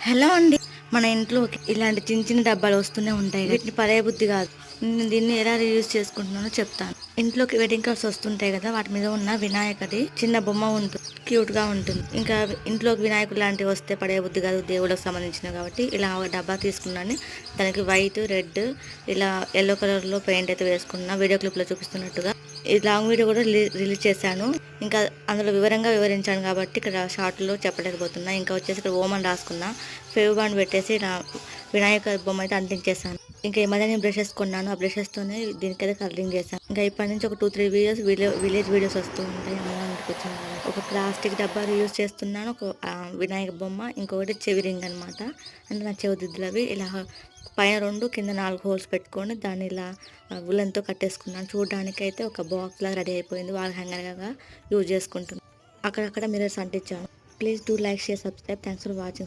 Hello అండి. మన ఇంట్లో ఇలాంటి చిన్న చిన్న డబ్బాలు వస్తూనే ఉంటాయి. వీటిని పడే బుద్ధి కాదు. నేను దీన్ని ఎలా రీయూజ్ చేసుకుంటున్నానో చెప్తాను. ఇంట్లోకి వెడ్డింగ్ కార్డ్స్ వస్తుంటాయి కదా వాటి మీద ఉన్న వినాయకది చిన్న బొమ్మ ఉంటుంది. క్యూట్గా ఉంటుంది. ఇంకా ఇంట్లోకి వినాయకుడు లాంటివి వస్తే పడే బుద్ధి కాదు దేవుళ్ళకి సంబంధించినవి కాబట్టి ఇలా ఒక డబ్బా తీసుకున్నాను. దానికి వైట్ రెడ్ ఇలా ఎల్లో కలర్లో పెయింట్ అయితే వేసుకున్నా. వీడియో క్లిప్లో చూపిస్తున్నట్టుగా. ఈ లాంగ్ వీడియో కూడా రిలీజ్ చేశాను. ఇంకా అందులో వివరంగా వివరించాను కాబట్టి ఇక్కడ షార్ట్లో చెప్పలేకపోతున్నా. ఇంకా వచ్చేసి ఇక్కడ ఓమన్ రాసుకున్నా. ఫేవ్ బాండ్ పెట్టేసి నా వినాయక బొమ్మ అయితే అందించేసాను ఇంకా ఈ మధ్య నేను బ్రషెస్ కొన్నాను ఆ బ్రషెస్తోనే దీనికైతే కలరింగ్ చేశాను. ఇంకా ఇప్పటి నుంచి ఒక two three videos village videos వస్తూ ఉంటాయి. అనుకుంటున్నాను వచ్చిన ఒక ప్లాస్టిక్ డబ్బా యూస్ చేస్తున్నాను. ఒక వినాయక బొమ్మ ఇంకొకటి చెవి రింగ్ అనమాట అంటే నా చెవిదిద్దులవి ఇలా పైన రెండు కింద నాలుగు హోల్స్ పెట్టుకొని దాన్ని ఇలా ఉలన్తో కట్టేసుకున్నాను. చూడడానికి అయితే ఒక బాక్స్ లాగా రెడీ అయిపోయింది. వాళ్ళ హ్యాంగర్గా యూజ్ చేసుకుంటున్నాను అక్కడక్కడ mirrors అంటించాను. Please do like share subscribe thanks for watching